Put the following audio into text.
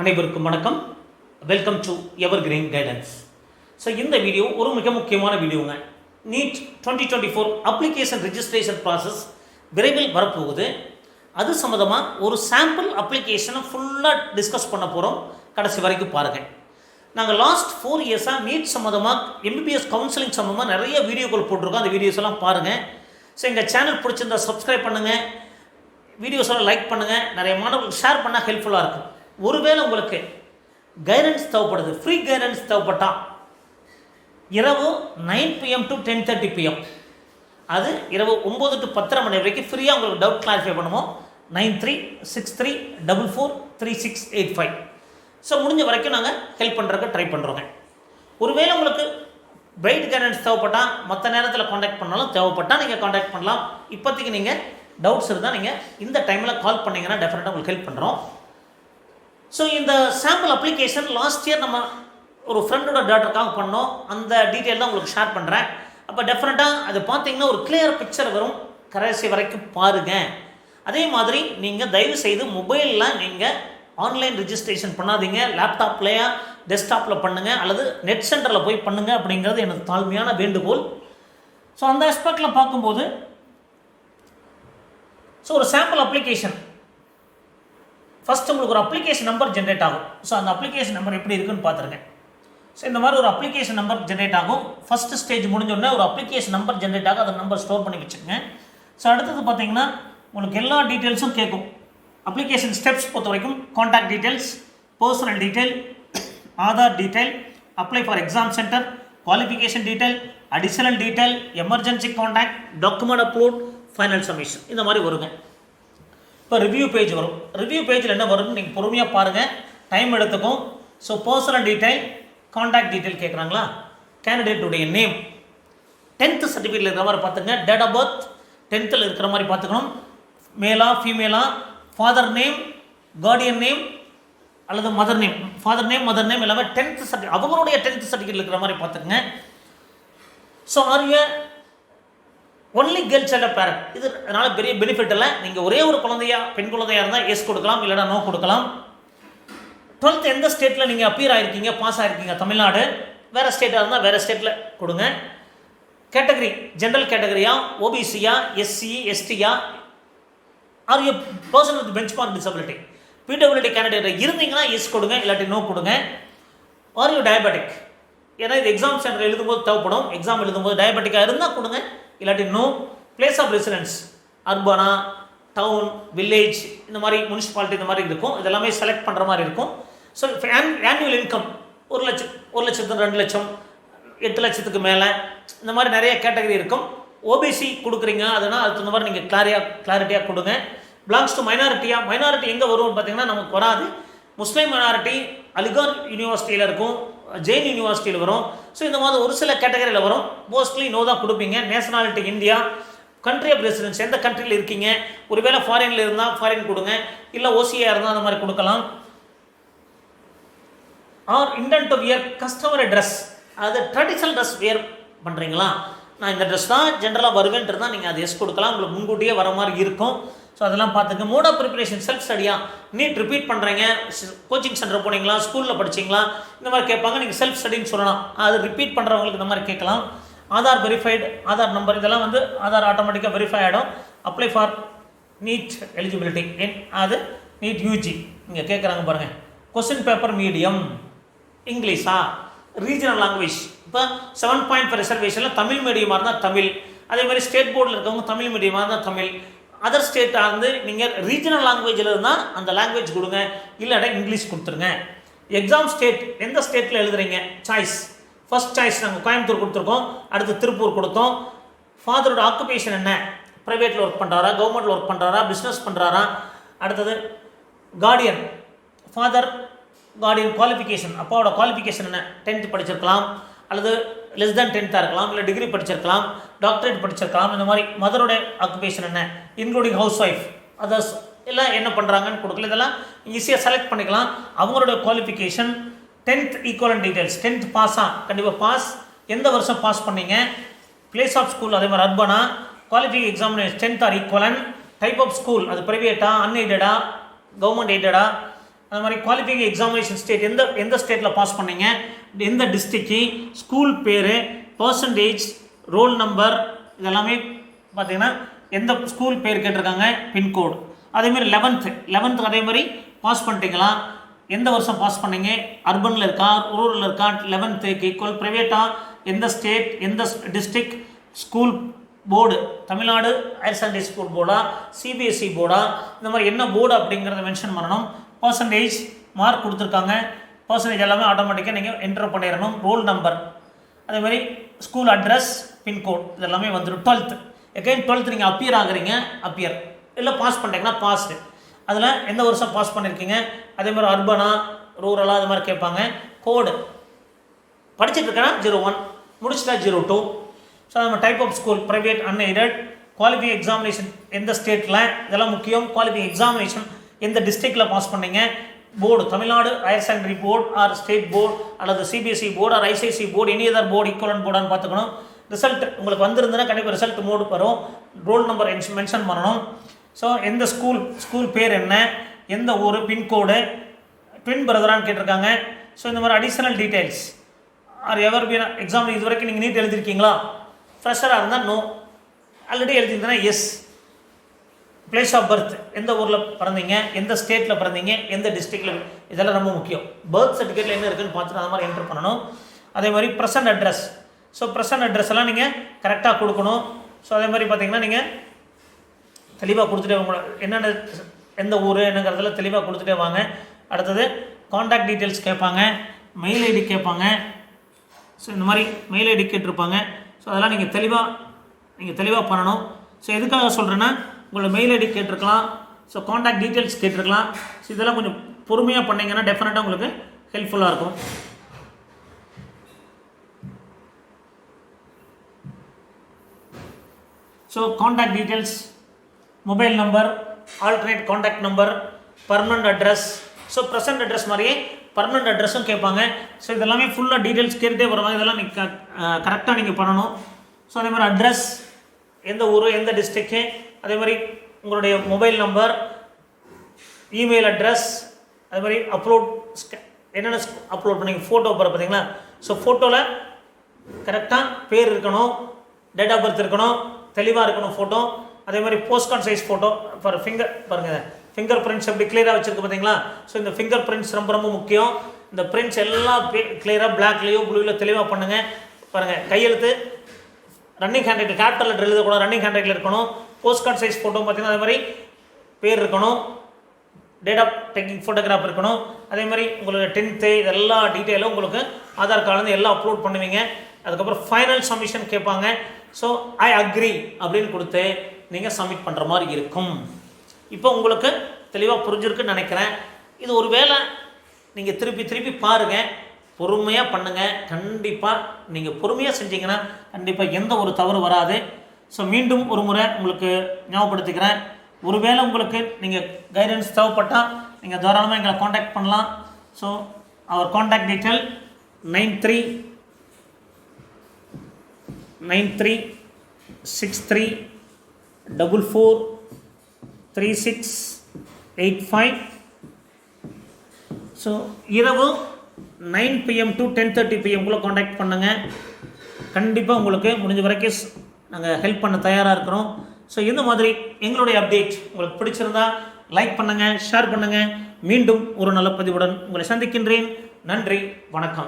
அனைவருக்கும் வணக்கம். Welcome to evergreen guidance so இந்த வீடியோ ஒரு மிக முக்கியமான வீடியோங்க. NEET twenty twenty four application registration process விரைவில் வரப்போகுது. அது சம்மந்தமாக ஒரு சாம்பிள் அப்ளிகேஷனை ஃபுல்லாக டிஸ்கஸ் பண்ண போகிறோம் கடைசி வரைக்கும் பாருங்கள் நாங்கள் லாஸ்ட் ஃபோர் இயர்ஸாக நீட் சம்மந்தமாக எம்பிபிஎஸ் கவுன்சிலிங் சம்மந்தமாக நிறைய வீடியோக்கள் போட்டிருக்கோம். அந்த வீடியோஸ் எல்லாம் பாருங்கள் ஸோ எங்கள் சேனல் பிடிச்சிருந்தா சப்ஸ்கிரைப் பண்ணுங்கள் வீடியோஸ் எல்லாம் லைக் பண்ணுங்கள் நிறைய மாணவர்கள் ஷேர் பண்ணால் ஹெல்ப்ஃபுல்லாக இருக்கும். ஒருவேளை உங்களுக்கு கைடன்ஸ் தேவைப்படுது. ஃப்ரீ கைடன்ஸ் தேவைப்பட்டா இரவு nine PM to ten thirty PM அது இரவு ஒம்பது டு பத்தரை மணி வரைக்கும் ஃப்ரீயாக உங்களுக்கு டவுட் கிளாரிஃபை பண்ணுவோம். Nine three six three double four three six eight five so முடிஞ்ச வரைக்கும் நாங்கள் ஹெல்ப் பண்ணுறதுக்கு ட்ரை பண்ணுறோங்க ஒருவேளை உங்களுக்கு பிரைட் கைடன்ஸ் தேவைப்பட்டால் மற்ற நேரத்தில் காண்டாக்ட் பண்ணாலும் தேவைப்பட்டால் நீங்கள் காண்டாக்ட் பண்ணலாம். இப்போதைக்கு நீங்கள் டவுட்ஸ் இருந்தால் நீங்கள் இந்த டைமில் கால் பண்ணீங்கன்னா டெஃபினட்டாக உங்களுக்கு ஹெல்ப் பண்ணுறோம் ஸோ இந்த சாம்பிள் அப்ளிகேஷன் லாஸ்ட் இயர் நம்ம ஒரு ஃப்ரெண்டோட டாட்டருக்காக பண்ணோம். அந்த டீட்டெயில் தான் உங்களுக்கு ஷேர் பண்ணுறேன் அப்போ டெஃபினட்டாக அது பார்த்தீங்கன்னா ஒரு கிளியர் பிக்சர் வரும். கடைசி வரைக்கும் பாருங்கள் அதே மாதிரி நீங்கள் தயவு செய்து மொபைலில் நீங்கள் ஆன்லைன் ரெஜிஸ்ட்ரேஷன் பண்ணாதீங்க. லேப்டாப்லேயா டெஸ்க்டாப்பில் பண்ணுங்கள் அல்லது நெட் சென்டரில் போய் பண்ணுங்கள் அப்படிங்கிறது எனக்கு தாழ்மையான வேண்டுகோள். ஸோ அந்த ஆஸ்பெக்டில் பார்க்கும்போது ஸோ ஒரு சாம்பிள் அப்ளிகேஷன் ஃபஸ்ட் உங்களுக்கு ஒரு அப்ளிகேஷன் நம்பர் ஜென்ரேட் ஆகும். ஸோ அந்த அப்ளிகேஷன் நம்பர் எப்படி இருக்குன்னு பார்த்துருக்கேன். ஸோ இந்த மாதிரி ஒரு அப்ளிகேஷன் நம்பர் ஜென்ரேட் ஆகும். ஃபஸ்ட் ஸ்டேஜ் முடிஞ்சோடனே ஒரு அப்ளிகேஷன் நம்பர் ஜென்ரேட் ஆகும். அந்த நம்பர் ஸ்டோர் பண்ணி வச்சுக்கோங்க. ஸோ அடுத்தது பார்த்தீங்கன்னா உங்களுக்கு எல்லா டீட்டெயில்ஸும் கேட்கும். அப்ளிகேஷன் ஸ்டெப்ஸ் பொறுத்த வரைக்கும் contact details personal detail Aadhaar detail apply for exam centre qualification detail additional detail emergency contact document upload final submission இந்த மாதிரி வருங்க. இப்போ ரிவ்யூ பேஜ் வரும். ரிவ்யூ பேஜில் என்ன வரும்னு நீங்கள் பொறுமையாக பாருங்கள் டைம் எடுத்துக்கும். So personal detail contact detail கேட்குறாங்களா கேண்டிடேட்டுடைய நேம் டென்த்து சர்டிஃபிகேட்டில் இருக்கிற மாதிரி பார்த்துங்க. டேட் ஆஃப் பர்த் டென்த்தில் இருக்கிற மாதிரி பார்த்துக்கணும். மேலா ஃபீமேலா ஃபாதர் நேம் கார்டியன் நேம் அல்லது mother name father name mother name எல்லாமே டென்த்து சர்டிஃபிகேட் அவங்களுடைய டென்த்து சர்டிஃபிகேட் இருக்கிற மாதிரி பார்த்துக்கங்க. So are you only girl child parent இது அதனால் பெரிய பெனிஃபிட் இல்லை. நீங்கள் ஒரே ஒரு குழந்தையா பெண் குழந்தையா இருந்தால் எஸ் கொடுக்கலாம் இல்லைனா நோ கொடுக்கலாம். டுவெல்த் எந்த ஸ்டேட்டில் நீங்கள் அப்பியர் ஆகிருக்கீங்க பாஸ் ஆகிருக்கீங்க தமிழ்நாடு. வேறு ஸ்டேட்டாக இருந்தால் வேறு ஸ்டேட்டில் கொடுங்க. கேட்டகரி ஜென்ரல் கேட்டகரியா ஓபிசியா SC எஸ்டியா are you person with benchmark disability பிடபிலிட்டி candidate இருந்தீங்கன்னா எஸ் கொடுங்க இல்லாட்டி நோ கொடுங்க. ஆர் யூ டயபெட்டிக் ஏன்னா இது எக்ஸாம் சென்டர் எழுதும்போது தேவைப்படும். எக்ஸாம் எழுதும்போது டயபெட்டிக்காக இருந்தால் கொடுங்க. இல்லாட்டி நோ பிளேஸ் ஆஃப் ரெசிடென்ஸ் அர்பனா டவுன் வில்லேஜ் இந்த மாதிரி முனிசிபாலிட்டி இந்த மாதிரி இருக்கும். இதெல்லாமே செலக்ட் பண்ணுற மாதிரி இருக்கும். ஸோ ஆனுவல் இன்கம் ஒரு லட்சம் ஒரு லட்சத்து ரெண்டு லட்சம் எட்டு லட்சத்துக்கு மேலே இந்த மாதிரி நிறைய கேட்டகரி இருக்கும். ஓபிசி கொடுக்குறீங்க அதனால் அதுக்கு தகுந்த மாதிரி நீங்கள் கிளாரியாக கிளாரிட்டியாக கொடுங்க. பிலாங்ஸ் டு மைனாரிட்டியாக மைனாரிட்டி எங்கே வரும்னு பார்த்தீங்கன்னா நமக்கு வராது. முஸ்லீம் மைனாரிட்டி அலிகார் யூனிவர்சிட்டியில் இருக்கும். ஜெயின் யூனிவர்சிட்டியில் வரும். ஸோ இந்த மாதிரி ஒரு சில கேட்டகரியில் வரும். மோஸ்ட்லி நோ தான் கொடுப்பீங்க. Nationality India country of residence எந்த கண்ட்ரியில் இருக்கீங்க? ஒருவேளை ஃபாரினில் இருந்தால் ஃபாரின் கொடுங்க. இல்லை ஓசியாக இருந்தால் அந்த மாதிரி கொடுக்கலாம். Are intend to wear customary dress அது ட்ரெடிஷ்னல் ட்ரெஸ் வியர் பண்ணுறீங்களா நான் இந்த ட்ரெஸ் தான் ஜென்ரலாக வருவேன்ட்டு தான் நீங்கள் அது எஸ் கொடுக்கலாம். உங்களுக்கு முன்கூட்டியே வர மாதிரி இருக்கும். ஸோ அதெல்லாம் பார்த்துங்க மோட் ஆஃப் ப்ரிப்பரேஷன் செல்ஃப் ஸ்டடியாக நீட் ரிப்பீட் பண்ணுறீங்க கோச்சிங் சென்டர் போனீங்களா? ஸ்கூலில் படிச்சிங்களா? இந்த மாதிரி கேட்பாங்க. நீங்கள் செல்ஃப் ஸ்டடின்னு சொல்லலாம். அது ரிப்பீட் பண்ணுறவங்களுக்கு இந்த மாதிரி கேட்கலாம். ஆதார் வெரிஃபைடு ஆதார் நம்பர் இதெல்லாம் வந்து ஆதார் ஆட்டோமேட்டிக்காக வெரிஃபை ஆகிடும் அப்ளை ஃபார் நீட் எலிஜிபிலிட்டி என் அது நீட் யூஜி இங்கே கேட்குறாங்க பாருங்கள் கொஸ்டின் பேப்பர் மீடியம் இங்கிலீஷா? ரீஜனல் லாங்குவேஜ் இப்போ செவன் பாயிண்ட் ஃபைவ் ரிசர்வேஷனில் தமிழ் மீடியமாக இருந்தால் தமிழ். அதே மாதிரி ஸ்டேட் போர்டில் இருக்கவங்க தமிழ் மீடியமாக இருந்தால் தமிழ். அதர் ஸ்டேட்டாக இருந்து நீங்கள் ரீஜனல் லாங்குவேஜில் இருந்தால் அந்த லாங்குவேஜ் கொடுங்க இல்லைடா இங்கிலீஷ் கொடுத்துருங்க. எக்ஸாம் ஸ்டேட் எந்த ஸ்டேட்டில் எழுதுறீங்க? சாய்ஸ் ஃபர்ஸ்ட் சாய்ஸ் நாங்கள் கோயம்புத்தூர் கொடுத்துருக்கோம். அடுத்து திருப்பூர் கொடுத்தோம். ஃபாதரோட ஆக்குபேஷன் என்ன? ப்ரைவேட்டில் ஒர்க் பண்ணுறாரா கவர்மெண்ட்டில் ஒர்க் பண்ணுறாரா பிஸ்னஸ் பண்ணுறாரா அடுத்தது கார்டியன் ஃபாதர் கார்டியன் குவாலிஃபிகேஷன் அப்பாவோட குவாலிஃபிகேஷன் என்ன? டென்த் படிச்சிருக்கலாம். அல்லது லெஸ் தேன் டென்த்தாக இருக்கலாம் இல்லை டிகிரி படிச்சிருக்கலாம் டாக்டரேட் படிச்சிருக்கலாம் இந்த மாதிரி மதரோட ஆக்குபேஷன் என்ன? இன்க்ளூடிங் ஹவுஸ் ஒய்ஃப் அதர்ஸ் எல்லாம் என்ன பண்ணுறாங்கன்னு கொடுக்கல. இதெல்லாம் ஈஸியாக செலக்ட் பண்ணிக்கலாம். அவங்களோட qualification tenth equivalent details tenth பாஸா கண்டிப்பாக பாஸ் எந்த வருஷம் பாஸ் பண்ணீங்க? பிளேஸ் ஆஃப் ஸ்கூல் அதே மாதிரி அர்பனா qualification examination tenth or equivalent type of school அது ப்ரைவேட்டா அன்எய்டடா கவர்மெண்ட் எய்டடா அந்த மாதிரி குவாலிஃபைங் எக்ஸாமினேஷன் ஸ்டேட் எந்த எந்த ஸ்டேட்டில் பாஸ் பண்ணீங்க? எந்த டிஸ்ட்ரிக்கு ஸ்கூல் பேர் பர்சன்டேஜ் ரோல் நம்பர் இதெல்லாமே பார்த்திங்கன்னா எந்த ஸ்கூல் பேர் கேட்டிருக்காங்க? பின்கோடு அதேமாதிரி லெவன்த்து லெவன்த்து அதே மாதிரி பாஸ் பண்ணிட்டீங்களா? எந்த வருஷம் பாஸ் பண்ணீங்க? அர்பனில் இருக்கா? ரூரலில் இருக்கா? லெவன்த்துக்கு ஈக்குவல் ப்ரைவேட்டாக எந்த ஸ்டேட் எந்த district school board Tamil Nadu higher secondary school போர்டா CBSE போர்டா இந்த மாதிரி என்ன போர்டு அப்படிங்கிறத மென்ஷன் பண்ணணும். பர்சன்டேஜ் மார்க் கொடுத்துருக்காங்க. பர்சன்டேஜ் எல்லாமே ஆட்டோமேட்டிக்காக நீங்கள் என்டர் பண்ணிடணும். ரோல் நம்பர் அதே மாதிரி ஸ்கூல் அட்ரஸ் பின்கோட் இதெல்லாமே வந்துடும் டுவெல்த்து எகைன் டுவெல்த் நீங்கள் அப்பியர் ஆகுறீங்க அப்பியர் இல்லை பாஸ் பண்ணிட்டீங்கன்னா பாஸ்டு அதில் எந்த வருஷம் பாஸ் பண்ணியிருக்கீங்க அதே மாதிரி அர்பனா ரூரலாக அது மாதிரி கேட்பாங்க. கோடு படிச்சுட்டு இருக்கேன்னா ஜீரோ ஒன் முடிச்சுட்டா ஜீரோ டூ ஸோ நம்ம type of school private unaided qualify examination எந்த ஸ்டேட்டில் இதெல்லாம் முக்கியம். குவாலிஃபை எக்ஸாமினேஷன் எந்த டிஸ்ட்ரிக்டில் பாஸ் பண்ணீங்க? Board Tamil Nadu higher secondary board or state board அல்லது CBSE board or ICSE board any other board equivalent போர்டான்னு பார்த்துக்கணும். ரிசல்ட் உங்களுக்கு வந்திருந்ததுன்னா கண்டிப்பாக ரிசல்ட் மோடு வரும். ரோல் நம்பர் மென்ஷன் பண்ணணும். ஸோ எந்த ஸ்கூல் ஸ்கூல் பேர் என்ன? எந்த ஊர்? பின்கோடு ட்வின் பிரதரான்னு கேட்டிருக்காங்க. ஸோ இந்த மாதிரி additional details or ever been exam இது வரைக்கும் நீங்கள் நீட் எழுதிருக்கீங்களா ஃப்ரெஷராக இருந்தால் நோ ஆல்ரெடி எழுதியிருந்தேன்னா எஸ் பிளேஸ் ஆஃப் பர்த் எந்த ஊரில் பிறந்தீங்க எந்த ஸ்டேட்டில் பிறந்தீங்க எந்த டிஸ்ட்ரிக்டில் இதெல்லாம் ரொம்ப முக்கியம். பர்த் சர்டிஃபிகேட்டில் என்ன இருக்குன்னு பார்த்துட்டு அந்த மாதிரி என்டர் பண்ணணும். அதே மாதிரி present address so present address எல்லாம் நீங்கள் கரெக்டாக கொடுக்கணும். ஸோ அதே மாதிரி பார்த்தீங்கன்னா நீங்கள் தெளிவாக கொடுத்துட்டே வாங்க என்னென்ன எந்த ஊர் என்னங்கிறதெல்லாம் தெளிவாக கொடுத்துட்டே வாங்க. அடுத்தது காண்டாக்ட் டீட்டெயில்ஸ் கேட்பாங்க. மெயில் ஐடி கேட்பாங்க. ஸோ இந்த மாதிரி மெயில் ஐடி கேட்டிருப்பாங்க. ஸோ அதெல்லாம் நீங்கள் தெளிவாக நீங்கள் தெளிவாக பண்ணணும். ஸோ எதுக்காக சொல்கிறேன்னா உங்களோட மெயில் ஐடி கேட்டிருக்கலாம். ஸோ காண்டாக்ட் டீட்டெயில்ஸ் கேட்டிருக்கலாம். ஸோ இதெல்லாம் கொஞ்சம் பொறுமையாக பண்ணிங்கன்னா டெஃபினட்டாக உங்களுக்கு ஹெல்ப்ஃபுல்லாக இருக்கும். So contact details mobile number alternate contact number permanent address so present address மாதிரியே பர்மனண்ட் அட்ரஸும் கேட்பாங்க. ஸோ இதெல்லாமே ஃபுல்லாக டீட்டெயில்ஸ் கேட்டுட்டே வருவாங்க இதெல்லாம் நீங்கள் கரெக்டாக நீங்கள் பண்ணணும். ஸோ அதே மாதிரி அட்ரஸ் எந்த ஊர் எந்த டிஸ்ட்ரிக்ட்டு அதே மாதிரி உங்களுடைய மொபைல் நம்பர் இமெயில் அட்ரஸ் அதே மாதிரி அப்லோட் என்னென்ன அப்லோட் பண்ணீங்க ஃபோட்டோ போகிற பார்த்தீங்களா ஸோ ஃபோட்டோவில் கரெக்டாக பேர் இருக்கணும் டேட் ஆஃப் பர்த் இருக்கணும் தெளிவாக இருக்கணும் ஃபோட்டோ அதே மாதிரி postcard size photo for finger பாருங்கள் ஃபிங்கர் பிரிண்ட்ஸ் எப்படி கிளியராக வச்சுருக்கு பார்த்தீங்களா ஸோ இந்த ஃபிங்கர் பிரிண்ட்ஸ் ரொம்ப ரொம்ப முக்கியம். இந்த பிரிண்ட்ஸ் எல்லாம் கிளியராக பிளாக்லேயோ ப்ளூவில் தெளிவாக பண்ணுங்கள் பாருங்கள் கையெழுத்து ரன்னிங் ஹேண்ட் ரைட்டில் கேபிட்டல் லெட்டர் எழுதக்கூடாது ரன்னிங் ஹேண்ட் ரைட்டில் இருக்கணும். போஸ்ட் கார்டு சைஸ் ஃபோட்டோ பார்த்தீங்கன்னா அதே மாதிரி பேர் இருக்கணும் டேட் ஆஃப் டேக்கிங் ஃபோட்டோகிராஃப் இருக்கணும் அதே மாதிரி உங்களோட டென்த்து எல்லா டீட்டெயிலும் உங்களுக்கு ஆதார் கார்டுலேருந்து எல்லாம் அப்லோட் பண்ணுவீங்க. அதுக்கப்புறம் ஃபைனல் சப்மிஷன் கேட்பாங்க. ஸோ ஐ அக்ரி அப்படின்னு கொடுத்து நீங்கள் சப்மிட் பண்ணுற மாதிரி இருக்கும். இப்போ உங்களுக்கு தெளிவாக புரிஞ்சிருக்குன்னு நினைக்கிறேன். இது ஒரு வேளை நீங்கள் திருப்பி திருப்பி பாருங்கள் பொறுமையாக பண்ணுங்கள் கண்டிப்பாக நீங்கள் பொறுமையாக செஞ்சீங்கன்னா கண்டிப்பாக எந்த ஒரு தவறு வராது. ஸோ மீண்டும் ஒரு முறை உங்களுக்கு ஞாபகப்படுத்திக்கிறேன். ஒருவேளை உங்களுக்கு நீங்கள் கைடன்ஸ் தேவைப்பட்டால் நீங்கள் தாராளமாக எங்களை காண்டாக்ட் பண்ணலாம். So our contact detail nine three nine three six three double four three six eight five so இரவு nine PM to ten thirty பிஎம்குள்ளே contact பண்ணுங்கள் கண்டிப்பாக உங்களுக்கு முடிஞ்ச வரைக்கும் நாங்கள் ஹெல்ப் பண்ண தயாராக இருக்கிறோம். ஸோ இந்த மாதிரி எங்களுடைய அப்டேட் உங்களுக்கு பிடிச்சிருந்தா லைக் பண்ணுங்கள் ஷேர் பண்ணுங்கள் மீண்டும் ஒரு நல்ல பதிவுடன் உங்களை சந்திக்கின்றேன். நன்றி வணக்கம்.